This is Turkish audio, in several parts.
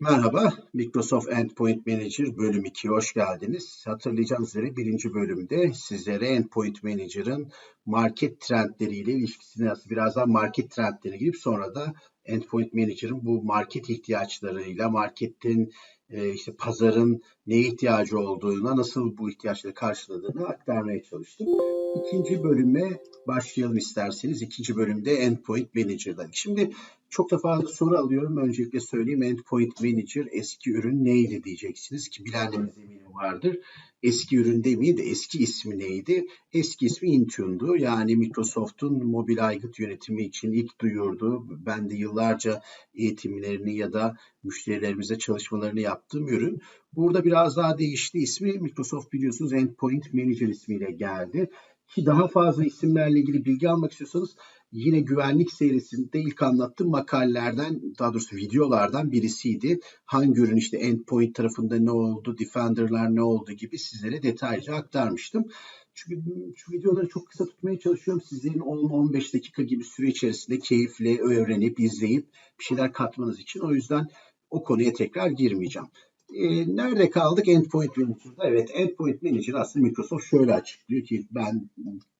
Merhaba, Microsoft Endpoint Manager bölüm 2'ye hoş geldiniz. Hatırlayacağınız üzere birinci bölümde sizlere Endpoint Manager'ın market trendleriyle ilişkisini nasıl birazdan market trendlerine girip sonra da Endpoint Manager'ın bu market ihtiyaçlarıyla, marketin e, işte pazarın neye ihtiyacı olduğuna, nasıl bu ihtiyaçları karşıladığını aktarmaya çalıştım. İkinci bölüme başlayalım isterseniz. İkinci bölümde Endpoint Manager'dan. Şimdi çok da fazla soru alıyorum. Öncelikle söyleyeyim Endpoint Manager eski ürün neydi diyeceksiniz ki bilenleriniz eminim vardır. Eski ürün demeyeyim de eski ismi neydi? Eski ismi Intune'du. Yani Microsoft'un mobil aygıt yönetimi için ilk duyurdu. Ben de yıllarca eğitimlerini ya da müşterilerimize çalışmalarını yaptığım ürün. Burada biraz daha değişti. ismi Microsoft biliyorsunuz Endpoint Manager ismiyle geldi. Ki daha fazla isimlerle ilgili bilgi almak istiyorsanız yine güvenlik serisinde ilk anlattığım makalelerden daha doğrusu videolardan birisiydi. Hangi ürün işte endpoint tarafında ne oldu, defender'lar ne oldu gibi sizlere detaylıca aktarmıştım. Çünkü şu videoları çok kısa tutmaya çalışıyorum. Sizlerin 10-15 dakika gibi süre içerisinde keyifle öğrenip, izleyip bir şeyler katmanız için. O yüzden o konuya tekrar girmeyeceğim. E, nerede kaldık? Endpoint Manager'da. Evet, Endpoint Manager aslında Microsoft şöyle açıklıyor ki ben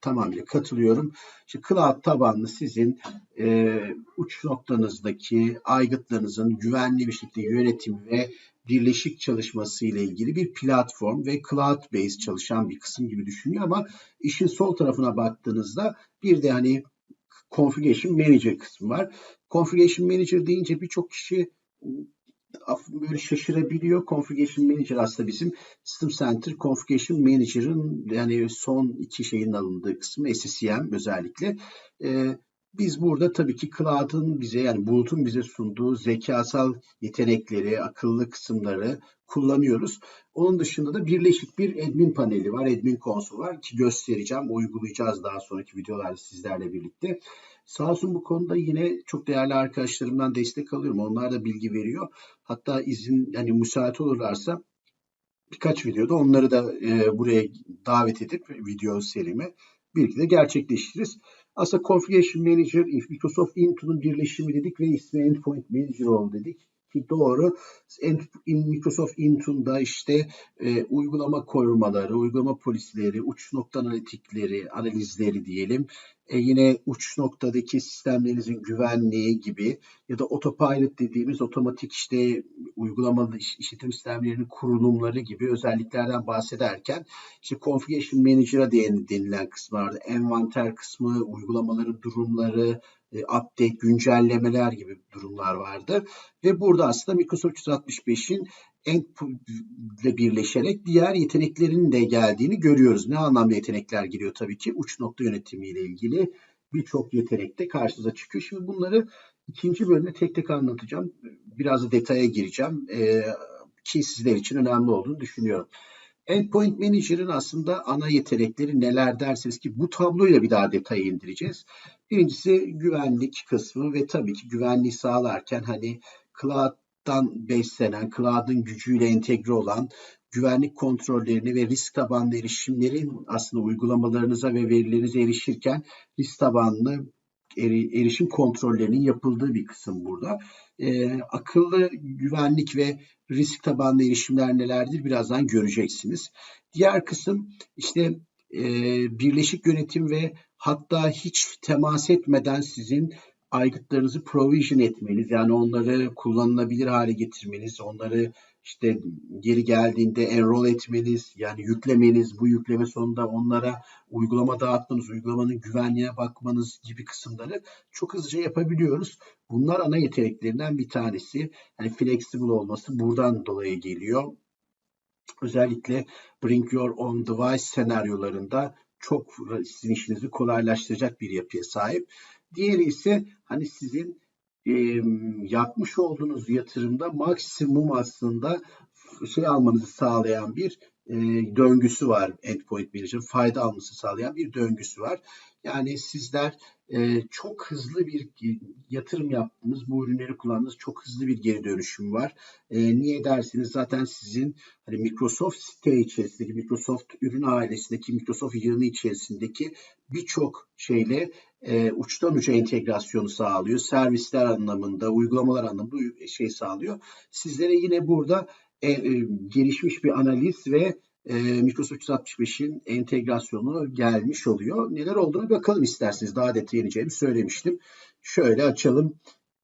tamamıyla katılıyorum. İşte cloud tabanlı sizin e, uç noktanızdaki aygıtlarınızın güvenli bir şekilde yönetimi ve birleşik çalışması ile ilgili bir platform ve cloud based çalışan bir kısım gibi düşünüyor ama işin sol tarafına baktığınızda bir de hani Configuration Manager kısmı var. Configuration Manager deyince birçok kişi böyle şaşırabiliyor. Configuration Manager aslında bizim System Center Configuration Manager'ın yani son iki şeyin alındığı kısmı SCCM özellikle. Ee, biz burada tabii ki cloud'ın bize yani bulutun bize sunduğu zekasal yetenekleri, akıllı kısımları kullanıyoruz. Onun dışında da birleşik bir admin paneli var, admin konsol var ki göstereceğim, uygulayacağız daha sonraki videolarda sizlerle birlikte. Sağ olsun bu konuda yine çok değerli arkadaşlarımdan destek alıyorum. Onlar da bilgi veriyor. Hatta izin yani müsait olurlarsa birkaç videoda onları da e, buraya davet edip video serimi birlikte gerçekleştiririz. Aslında Configuration Manager, Microsoft Intune'un birleşimi dedik ve ismi Endpoint Manager oldu dedik doğru. Microsoft Intune'da işte e, uygulama korumaları, uygulama polisleri, uç nokta analitikleri, analizleri diyelim. E, yine uç noktadaki sistemlerinizin güvenliği gibi ya da autopilot dediğimiz otomatik işte uygulamalı işletim sistemlerinin kurulumları gibi özelliklerden bahsederken işte Configuration Manager'a denilen kısmı vardı. Envanter kısmı, uygulamaların durumları, e, update, güncellemeler gibi durumlar vardı. Ve burada aslında Microsoft 365'in ile birleşerek diğer yeteneklerin de geldiğini görüyoruz. Ne anlamda yetenekler giriyor tabii ki? Uç nokta yönetimi ile ilgili birçok yetenek de karşınıza çıkıyor. Şimdi bunları ikinci bölümde tek tek anlatacağım. Biraz da detaya gireceğim. Ee, ki sizler için önemli olduğunu düşünüyorum. Endpoint Manager'ın aslında ana yetenekleri neler derseniz ki bu tabloyla bir daha detaya indireceğiz. Birincisi güvenlik kısmı ve tabii ki güvenliği sağlarken hani cloud'dan beslenen, cloud'ın gücüyle entegre olan güvenlik kontrollerini ve risk tabanlı erişimlerin aslında uygulamalarınıza ve verilerinize erişirken risk tabanlı erişim kontrollerinin yapıldığı bir kısım burada. E, akıllı güvenlik ve risk tabanlı erişimler nelerdir birazdan göreceksiniz. Diğer kısım işte e, birleşik yönetim ve hatta hiç temas etmeden sizin aygıtlarınızı provision etmeniz yani onları kullanılabilir hale getirmeniz, onları işte geri geldiğinde enroll etmeniz, yani yüklemeniz, bu yükleme sonunda onlara uygulama dağıtmanız, uygulamanın güvenliğine bakmanız gibi kısımları çok hızlıca yapabiliyoruz. Bunlar ana yeteneklerinden bir tanesi. Yani flexible olması buradan dolayı geliyor. Özellikle bring your own device senaryolarında çok sizin işinizi kolaylaştıracak bir yapıya sahip. Diğeri ise hani sizin e, yapmış olduğunuz yatırımda maksimum aslında şey almanızı sağlayan bir e, döngüsü var Endpoint Manager. Fayda alması sağlayan bir döngüsü var. Yani sizler e, çok hızlı bir yatırım yaptınız, bu ürünleri kullandınız, çok hızlı bir geri dönüşüm var. E, niye dersiniz? Zaten sizin hani Microsoft site içerisindeki, Microsoft ürün ailesindeki, Microsoft yığını içerisindeki birçok şeyle e, uçtan uca entegrasyonu sağlıyor. Servisler anlamında, uygulamalar anlamında şey sağlıyor. Sizlere yine burada e, e, gelişmiş bir analiz ve e, Microsoft 365'in entegrasyonu gelmiş oluyor. Neler olduğunu bakalım isterseniz. Daha detay ineceğimi söylemiştim. Şöyle açalım.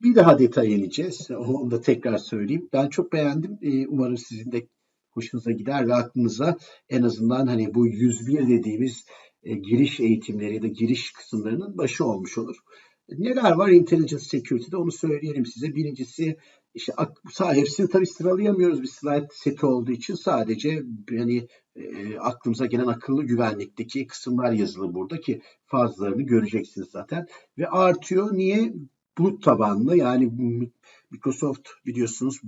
Bir daha detay ineceğiz. Onu da tekrar söyleyeyim. Ben çok beğendim. E, umarım sizin de hoşunuza gider ve aklınıza en azından hani bu 101 dediğimiz e, giriş eğitimleri ya da giriş kısımlarının başı olmuş olur. Neler var Intelligence Security'de onu söyleyelim size. Birincisi işte hepsini tabii sıralayamıyoruz bir slide seti olduğu için sadece yani e, aklımıza gelen akıllı güvenlikteki kısımlar yazılı burada ki fazlalarını göreceksiniz zaten. Ve artıyor. Niye? Bulut tabanlı yani Microsoft biliyorsunuz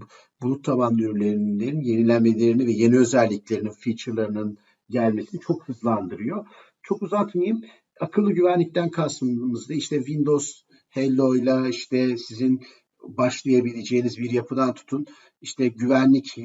bulut tabanlı ürünlerinin yenilenmelerini ve yeni özelliklerinin, feature'larının gelmesini çok hızlandırıyor. Çok uzatmayayım. Akıllı güvenlikten kastımızda işte Windows Hello ile işte sizin başlayabileceğiniz bir yapıdan tutun işte güvenlik e,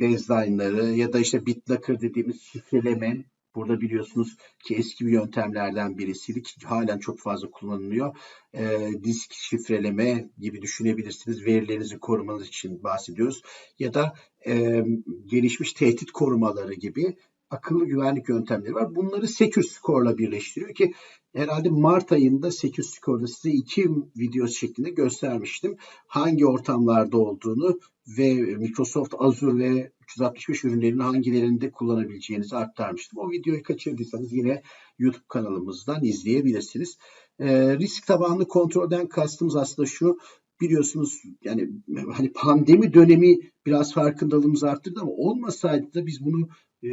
baseline'ları ya da işte BitLocker dediğimiz şifreleme burada biliyorsunuz ki eski bir yöntemlerden birisiydi ki halen çok fazla kullanılıyor. E, disk şifreleme gibi düşünebilirsiniz. Verilerinizi korumanız için bahsediyoruz. Ya da e, gelişmiş tehdit korumaları gibi akıllı güvenlik yöntemleri var. Bunları Secure Score'la birleştiriyor ki herhalde Mart ayında Secure Score'da size iki video şeklinde göstermiştim. Hangi ortamlarda olduğunu ve Microsoft Azure ve 365 ürünlerinin hangilerinde kullanabileceğinizi aktarmıştım. O videoyu kaçırdıysanız yine YouTube kanalımızdan izleyebilirsiniz. E, risk tabanlı kontrolden kastımız aslında şu biliyorsunuz yani hani pandemi dönemi biraz farkındalığımızı arttırdı ama olmasaydı da biz bunu e,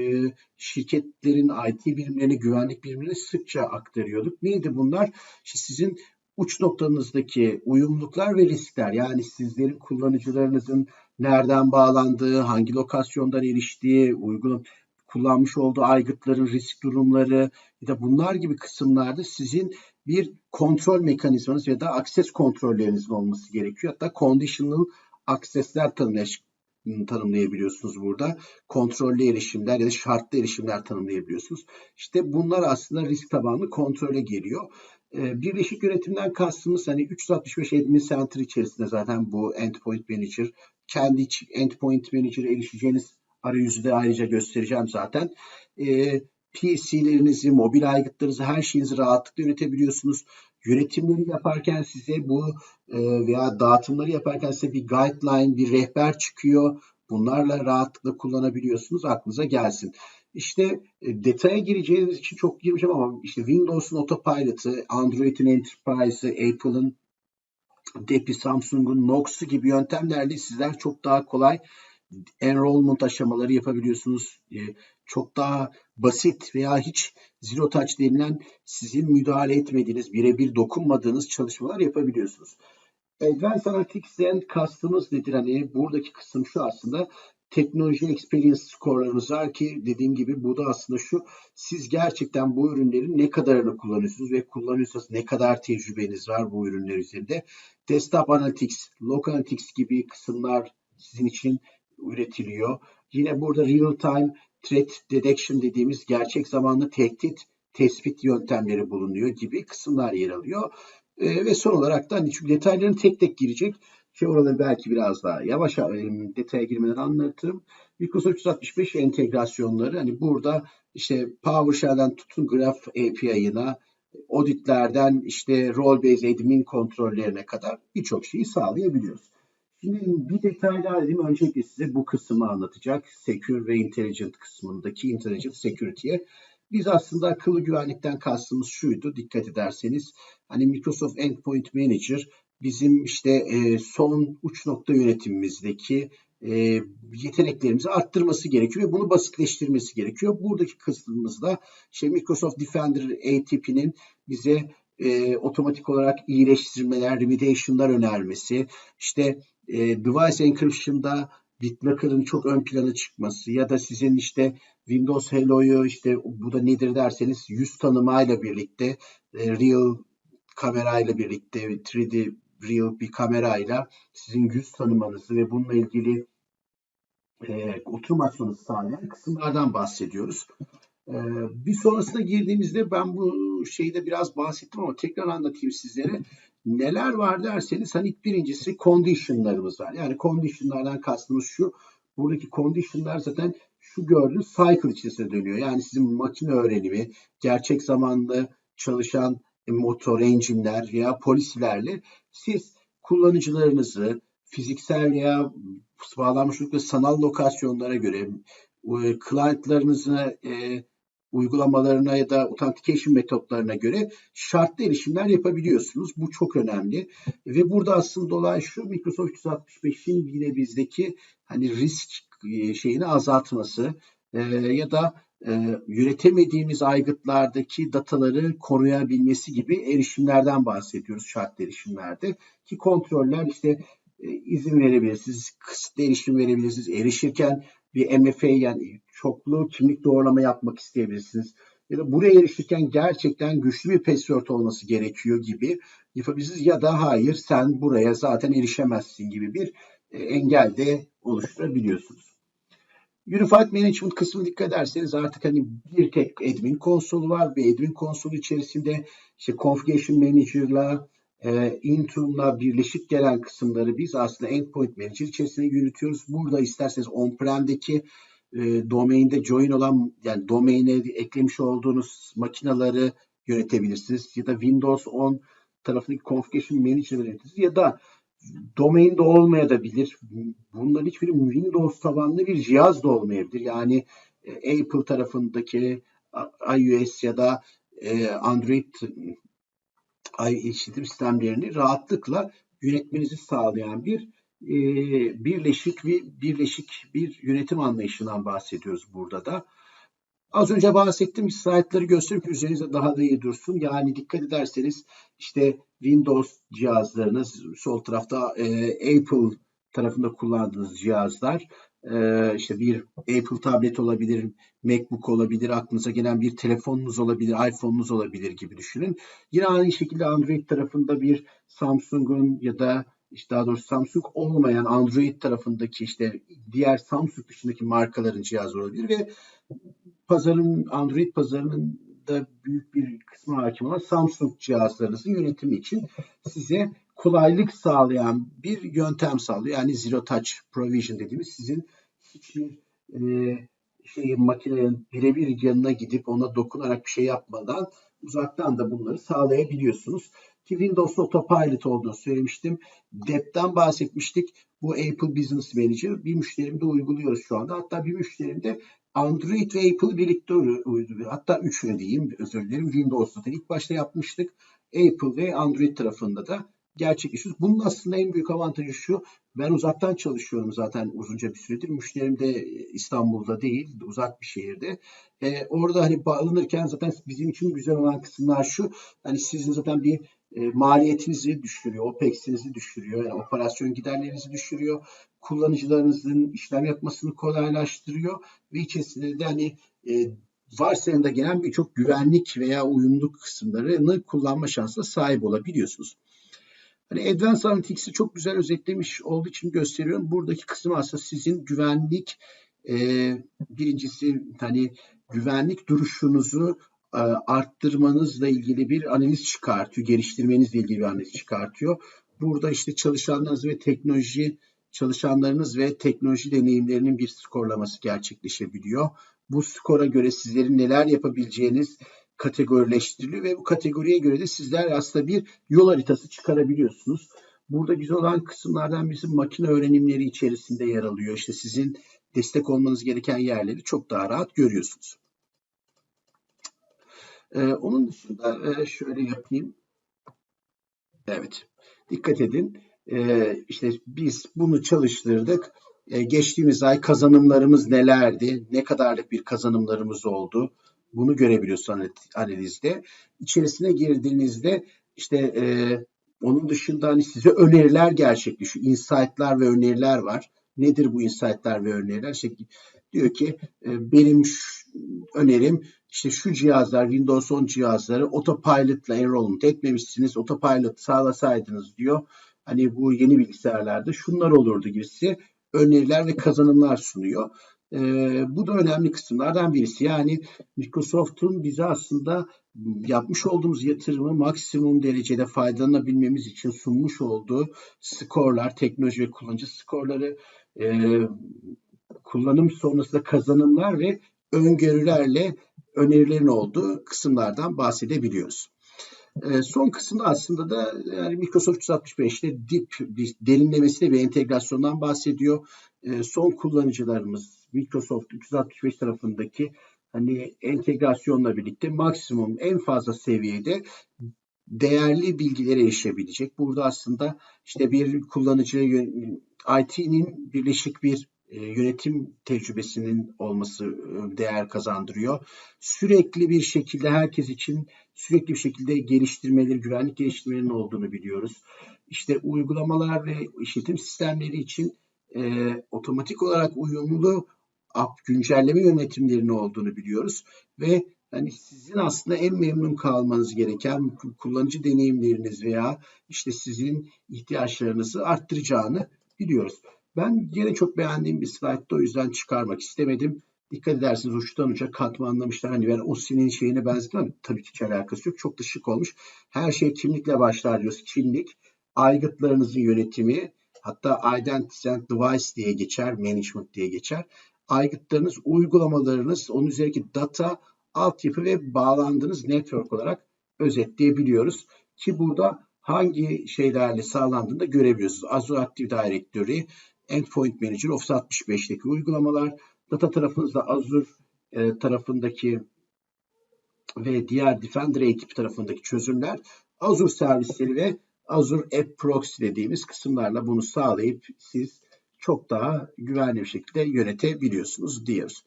şirketlerin IT birimlerine, güvenlik birimlerine sıkça aktarıyorduk. Neydi bunlar? İşte sizin uç noktanızdaki uyumluluklar ve riskler yani sizlerin kullanıcılarınızın nereden bağlandığı, hangi lokasyondan eriştiği, uygun kullanmış olduğu aygıtların risk durumları ya da bunlar gibi kısımlarda sizin bir kontrol mekanizmanız ya da akses kontrollerinizin olması gerekiyor. Hatta conditional access'ler tanımlayabiliyorsunuz burada. Kontrollü erişimler ya da şartlı erişimler tanımlayabiliyorsunuz. İşte bunlar aslında risk tabanlı kontrole geliyor. Ee, birleşik yönetimden kastımız hani 365 admin center içerisinde zaten bu endpoint manager. Kendi endpoint manager'a erişeceğiniz arayüzü de ayrıca göstereceğim zaten. Ee, PC'lerinizi, mobil aygıtlarınızı, her şeyinizi rahatlıkla yönetebiliyorsunuz. Yönetimleri yaparken size bu e, veya dağıtımları yaparken size bir guideline, bir rehber çıkıyor. Bunlarla rahatlıkla kullanabiliyorsunuz. Aklınıza gelsin. İşte e, detaya gireceğiniz için çok girmeyeceğim ama işte Windows'un Autopilot'ı, Android'in Enterprise'ı, Apple'ın DEPI, Samsung'un Nox'u gibi yöntemlerle sizler çok daha kolay enrollment aşamaları yapabiliyorsunuz. E, çok daha basit veya hiç zero touch denilen sizin müdahale etmediğiniz, birebir dokunmadığınız çalışmalar yapabiliyorsunuz. Advanced Analytics'ten kastımız nedir? Hani buradaki kısım şu aslında teknoloji experience skorlarımız var ki dediğim gibi bu da aslında şu siz gerçekten bu ürünlerin ne kadarını kullanıyorsunuz ve kullanıyorsanız ne kadar tecrübeniz var bu ürünler üzerinde. Desktop Analytics, Local Analytics gibi kısımlar sizin için üretiliyor. Yine burada real time threat detection dediğimiz gerçek zamanlı tehdit tespit yöntemleri bulunuyor gibi kısımlar yer alıyor. E, ve son olarak da hani çünkü detaylarını tek tek girecek. Şey oraları belki biraz daha yavaş e, detaya girmeden anlatırım. Microsoft 365 entegrasyonları hani burada işte PowerShell'den tutun Graph API'ına auditlerden işte role based admin kontrollerine kadar birçok şeyi sağlayabiliyoruz. Şimdi bir detay daha dedim. Öncelikle size bu kısmı anlatacak. Secure ve Intelligent kısmındaki Intelligent Security'ye. Biz aslında akıllı güvenlikten kastımız şuydu. Dikkat ederseniz hani Microsoft Endpoint Manager bizim işte e, son uç nokta yönetimimizdeki e, yeteneklerimizi arttırması gerekiyor ve bunu basitleştirmesi gerekiyor. Buradaki kısmımızda işte Microsoft Defender ATP'nin bize e, otomatik olarak iyileştirmeler, remediation'lar önermesi, işte e, device encryption'da BitLocker'ın çok ön plana çıkması ya da sizin işte Windows Hello'yu işte bu da nedir derseniz yüz tanımayla birlikte e, Real kamerayla birlikte 3D Real bir kamerayla sizin yüz tanımanızı ve bununla ilgili e, oturmasınızı sağlayan kısımlardan bahsediyoruz. E, bir sonrasına girdiğimizde ben bu şeyde biraz bahsettim ama tekrar anlatayım sizlere. Neler var derseniz hani birincisi conditionlarımız var. Yani conditionlardan kastımız şu. Buradaki conditionlar zaten şu gördüğünüz cycle içerisinde dönüyor. Yani sizin makine öğrenimi, gerçek zamanlı çalışan motor, engine'ler veya polislerle siz kullanıcılarınızı fiziksel veya bağlanmış oldukları sanal lokasyonlara göre e, client'larınızı e, uygulamalarına ya da authentication metotlarına göre şartlı erişimler yapabiliyorsunuz. Bu çok önemli. Ve burada aslında olay şu Microsoft 365'in yine bizdeki hani risk e, şeyini azaltması e, ya da e, yönetemediğimiz aygıtlardaki dataları koruyabilmesi gibi erişimlerden bahsediyoruz şartlı erişimlerde. Ki kontroller işte e, izin verebilirsiniz, kısıtlı erişim verebilirsiniz. Erişirken bir MFA yani çoklu kimlik doğrulama yapmak isteyebilirsiniz. Ya da buraya erişirken gerçekten güçlü bir password olması gerekiyor gibi yapabilirsiniz. Ya da hayır sen buraya zaten erişemezsin gibi bir e, engel de oluşturabiliyorsunuz. Unified Management kısmı dikkat ederseniz artık hani bir tek admin konsolu var ve admin konsolu içerisinde işte Configuration Manager'la e, Intune'la birleşik gelen kısımları biz aslında Endpoint Manager içerisinde yürütüyoruz. Burada isterseniz on-prem'deki e, domainde join olan yani domaine eklemiş olduğunuz makinaları yönetebilirsiniz. Ya da Windows 10 tarafındaki Configuration Manager'ı yönetebilirsiniz. Ya da domain de olmayabilir. Bunların hiçbiri Windows tabanlı bir cihaz da olmayabilir. Yani e, Apple tarafındaki iOS ya da e, Android işletim sistemlerini rahatlıkla yönetmenizi sağlayan bir e, birleşik bir birleşik bir yönetim anlayışından bahsediyoruz burada da. Az önce bahsettiğim slaytları göstereyim ki üzerinizde daha da iyi dursun. Yani dikkat ederseniz işte Windows cihazlarınız sol tarafta e, Apple tarafında kullandığınız cihazlar e, işte bir Apple tablet olabilir, MacBook olabilir, aklınıza gelen bir telefonunuz olabilir, iPhone'unuz olabilir gibi düşünün. Yine aynı şekilde Android tarafında bir Samsung'un ya da işte daha doğrusu Samsung olmayan Android tarafındaki işte diğer Samsung dışındaki markaların cihazı olabilir ve pazarın Android pazarının da büyük bir kısmı hakim olan Samsung cihazlarınızın yönetimi için size kolaylık sağlayan bir yöntem sağlıyor. Yani Zero Touch Provision dediğimiz sizin hiçbir e, şeyi makinenin birebir yanına gidip ona dokunarak bir şey yapmadan uzaktan da bunları sağlayabiliyorsunuz. Ki Windows Autopilot olduğunu söylemiştim. DEP'ten bahsetmiştik. Bu Apple Business Manager bir müşterimde uyguluyoruz şu anda. Hatta bir müşterimde Android ve Apple birlikte uyguluyor. Hatta üçünü diyeyim özür dilerim. Windows'ta ilk başta yapmıştık. Apple ve Android tarafında da gerçekleşiyoruz. Bunun aslında en büyük avantajı şu. Ben uzaktan çalışıyorum zaten uzunca bir süredir. Müşterim de İstanbul'da değil, uzak bir şehirde. Ee, orada hani bağlanırken zaten bizim için güzel olan kısımlar şu. Hani sizin zaten bir e, maliyetinizi düşürüyor, OPEX'inizi düşürüyor, yani operasyon giderlerinizi düşürüyor, kullanıcılarınızın işlem yapmasını kolaylaştırıyor ve içerisinde de hani e, varsayımda gelen birçok güvenlik veya uyumluluk kısımlarını kullanma şansına sahip olabiliyorsunuz. Hani Advanced Analytics'i çok güzel özetlemiş olduğu için gösteriyorum. Buradaki kısım aslında sizin güvenlik e, birincisi hani güvenlik duruşunuzu arttırmanızla ilgili bir analiz çıkartıyor. Geliştirmenizle ilgili bir analiz çıkartıyor. Burada işte çalışanlarınız ve teknoloji çalışanlarınız ve teknoloji deneyimlerinin bir skorlaması gerçekleşebiliyor. Bu skora göre sizlerin neler yapabileceğiniz kategorileştiriliyor ve bu kategoriye göre de sizler aslında bir yol haritası çıkarabiliyorsunuz. Burada güzel olan kısımlardan birisi makine öğrenimleri içerisinde yer alıyor. İşte sizin destek olmanız gereken yerleri çok daha rahat görüyorsunuz. Ee, onun dışında e, şöyle yapayım. Evet. Dikkat edin. Ee, işte biz bunu çalıştırdık. Ee, geçtiğimiz ay kazanımlarımız nelerdi? Ne kadarlık bir kazanımlarımız oldu? Bunu görebiliyorsunuz analizde. İçerisine girdiğinizde işte e, onun dışında hani size öneriler gerçekleşiyor. Insight'lar ve öneriler var. Nedir bu insight'lar ve öneriler? İşte diyor ki e, benim şu, önerim işte şu cihazlar Windows 10 cihazları autopilot'la enrollment etmemişsiniz. Autopilot sağlasaydınız diyor. Hani bu yeni bilgisayarlarda şunlar olurdu gibisi öneriler ve kazanımlar sunuyor. E, bu da önemli kısımlardan birisi. Yani Microsoft'un bize aslında yapmış olduğumuz yatırımı maksimum derecede faydalanabilmemiz için sunmuş olduğu skorlar, teknoloji ve kullanıcı skorları, e, kullanım sonrasında kazanımlar ve öngörülerle önerilerin olduğu kısımlardan bahsedebiliyoruz. E, son kısımda aslında da yani Microsoft 365'te dip derinlemesine bir entegrasyondan bahsediyor. E, son kullanıcılarımız Microsoft 365 tarafındaki hani entegrasyonla birlikte maksimum en fazla seviyede değerli bilgilere erişebilecek. Burada aslında işte bir kullanıcı IT'nin birleşik bir e, yönetim tecrübesinin olması e, değer kazandırıyor. Sürekli bir şekilde herkes için sürekli bir şekilde geliştirmeleri, güvenlik geliştirmelerinin olduğunu biliyoruz. İşte uygulamalar ve işletim sistemleri için e, otomatik olarak uyumlu güncelleme yönetimlerinin olduğunu biliyoruz ve hani sizin aslında en memnun kalmanız gereken kullanıcı deneyimleriniz veya işte sizin ihtiyaçlarınızı arttıracağını biliyoruz. Ben yine çok beğendiğim bir slaytta o yüzden çıkarmak istemedim. Dikkat ederseniz uçtan uca katmanlamışlar. Hani ben o senin şeyine benzetmem. Tabii ki hiç alakası yok. Çok da şık olmuş. Her şey kimlikle başlar diyoruz. Kimlik, aygıtlarınızın yönetimi, hatta Identity and Device diye geçer, Management diye geçer. Aygıtlarınız, uygulamalarınız, onun üzerindeki data, altyapı ve bağlandığınız network olarak özetleyebiliyoruz. Ki burada hangi şeylerle sağlandığını da görebiliyorsunuz. Azure Active Directory, Endpoint Manager, Office 65'teki uygulamalar, data tarafınızda Azure e, tarafındaki ve diğer Defender ekip tarafındaki çözümler, Azure servisleri ve Azure App Proxy dediğimiz kısımlarla bunu sağlayıp siz çok daha güvenli bir şekilde yönetebiliyorsunuz diyoruz.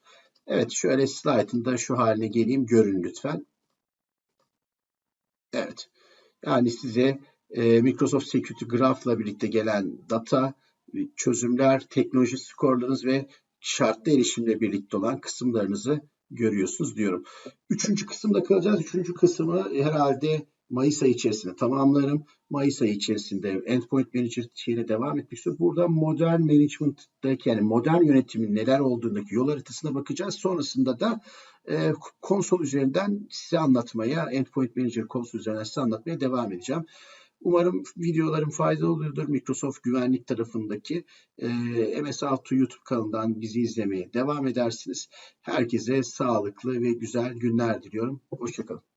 Evet şöyle slide'ın da şu haline geleyim görün lütfen. Evet. Yani size e, Microsoft Security Graph'la birlikte gelen data, çözümler, teknoloji skorlarınız ve şartlı erişimle birlikte olan kısımlarınızı görüyorsunuz diyorum. Üçüncü kısımda kalacağız. Üçüncü kısmı herhalde Mayıs ayı içerisinde tamamlarım. Mayıs ayı içerisinde Endpoint Manager şeyine devam etmek istiyorum. Burada modern management'daki yani modern yönetimin neler olduğundaki yol haritasına bakacağız. Sonrasında da e, konsol üzerinden size anlatmaya, Endpoint Manager konsol üzerinden size anlatmaya devam edeceğim. Umarım videolarım faydalı oluyordur. Microsoft güvenlik tarafındaki e, MS6 YouTube kanalından bizi izlemeye devam edersiniz. Herkese sağlıklı ve güzel günler diliyorum. Hoşçakalın.